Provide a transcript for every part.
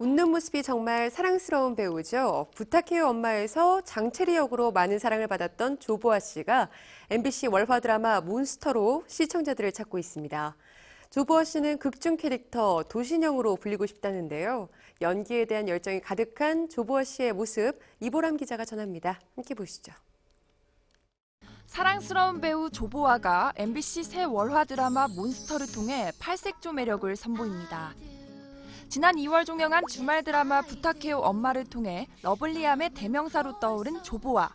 웃는 모습이 정말 사랑스러운 배우죠. 부탁해요 엄마에서 장채리 역으로 많은 사랑을 받았던 조보아 씨가 MBC 월화 드라마 몬스터로 시청자들을 찾고 있습니다. 조보아 씨는 극중 캐릭터 도신형으로 불리고 싶다는데요. 연기에 대한 열정이 가득한 조보아 씨의 모습 이보람 기자가 전합니다. 함께 보시죠. 사랑스러운 배우 조보아가 MBC 새 월화 드라마 몬스터를 통해 팔색조 매력을 선보입니다. 지난 2월 종영한 주말 드라마 부탁해요 엄마를 통해 러블리함의 대명사로 떠오른 조보아.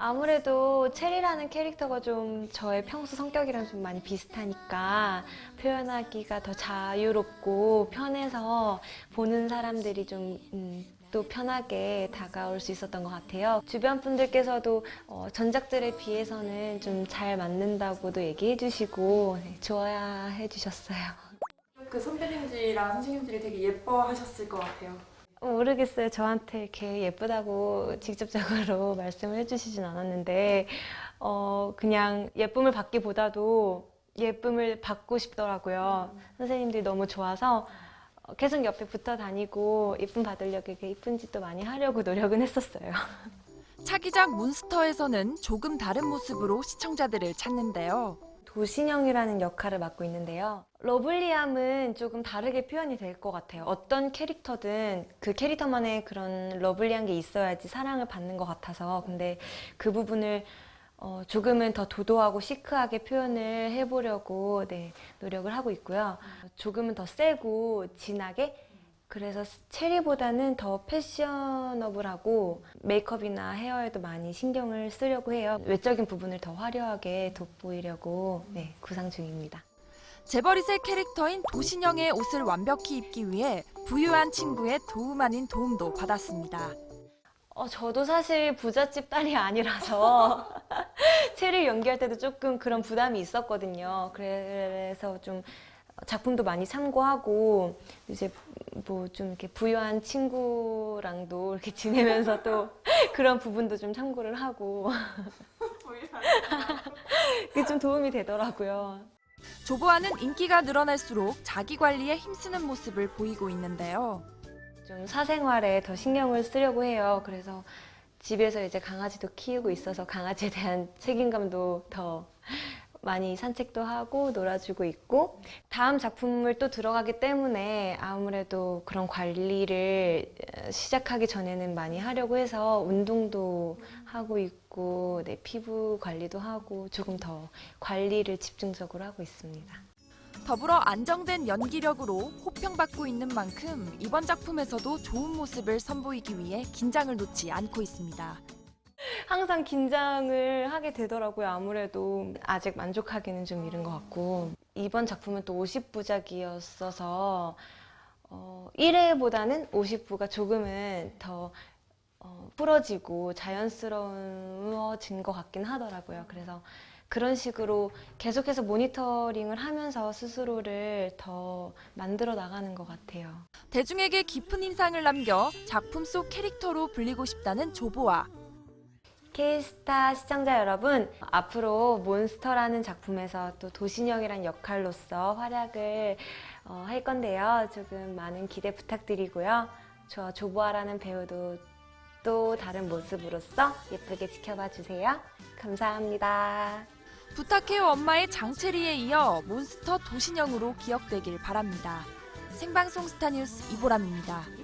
아무래도 체리라는 캐릭터가 좀 저의 평소 성격이랑 좀 많이 비슷하니까 표현하기가 더 자유롭고 편해서 보는 사람들이 좀 음, 또 편하게 다가올 수 있었던 것 같아요. 주변 분들께서도 어, 전작들에 비해서는 좀 잘 맞는다고도 얘기해 주시고 네, 좋아해 주셨어요. 그 선배님들이랑 선생님들이 되게 예뻐하셨을 것 같아요. 모르겠어요. 저한테 이렇게 예쁘다고 직접적으로 말씀을 해주시진 않았는데, 어, 그냥 예쁨을 받기보다도 예쁨을 받고 싶더라고요. 선생님들이 너무 좋아서 어, 계속 옆에 붙어 다니고 예쁨 받으려고 이렇게 예쁜 짓도 많이 하려고 노력은 했었어요. 차기작 몬스터에서는 조금 다른 모습으로 시청자들을 찾는데요. 도신형이라는 역할을 맡고 있는데요. 러블리함은 조금 다르게 표현이 될 것 같아요. 어떤 캐릭터든 그 캐릭터만의 그런 러블리한 게 있어야지 사랑을 받는 것 같아서. 근데 그 부분을 어, 조금은 더 도도하고 시크하게 표현을 해보려고 네, 노력을 하고 있고요. 조금은 더 세고 진하게 그래서 체리보다는 더 패셔너블하고 메이크업이나 헤어에도 많이 신경을 쓰려고 해요. 외적인 부분을 더 화려하게 돋보이려고 네, 구상 중입니다. 재벌이세 캐릭터인 도신형의 옷을 완벽히 입기 위해 부유한 친구의 도움 아닌 도움도 받았습니다. 어, 저도 사실 부잣집 딸이 아니라서 체리 연기할 때도 조금 그런 부담이 있었거든요. 그래서 좀 작품도 많이 참고하고 이제 뭐 좀 이렇게 부유한 친구랑도 이렇게 지내면서 또 그런 부분도 좀 참고를 하고 그게 좀 도움이 되더라고요. 조보아는 인기가 늘어날수록 자기 관리에 힘쓰는 모습을 보이고 있는데요. 좀 사생활에 더 신경을 쓰려고 해요. 그래서 집에서 이제 강아지도 키우고 있어서 강아지에 대한 책임감도 더 많이 산책도 하고 놀아주고 있고 다음 작품을 또 들어가기 때문에 아무래도 그런 관리를 어, 시작하기 전에는 많이 하려고 해서 운동도 하고 있고 네, 피부 관리도 하고 조금 더 관리를 집중적으로 하고 있습니다. 더불어 안정된 연기력으로 호평받고 있는 만큼 이번 작품에서도 좋은 모습을 선보이기 위해 긴장을 놓지 않고 있습니다. 항상 긴장을 하게 되더라고요. 아무래도 아직 만족하기는 좀 이른 것 같고 이번 작품은 또 50부작이었어서 어, 1회보다는 50부가 조금은 더 어, 풀어지고 자연스러워진 것 같긴 하더라고요. 그래서 그런 식으로 계속해서 모니터링을 하면서 스스로를 더 만들어 나가는 것 같아요. 대중에게 깊은 인상을 남겨 작품 속 캐릭터로 불리고 싶다는 조보아. K스타 시청자 여러분, 앞으로 몬스터라는 작품에서 또 도신형이란 역할로서 활약을 어, 할 건데요. 조금 많은 기대 부탁드리고요. 저 조보아라는 배우도 또 다른 모습으로서 예쁘게 지켜봐 주세요. 감사합니다. 부탁해요 엄마의 장채리에 이어 몬스터 도신형으로 기억되길 바랍니다. 생방송 스타뉴스 이보람입니다.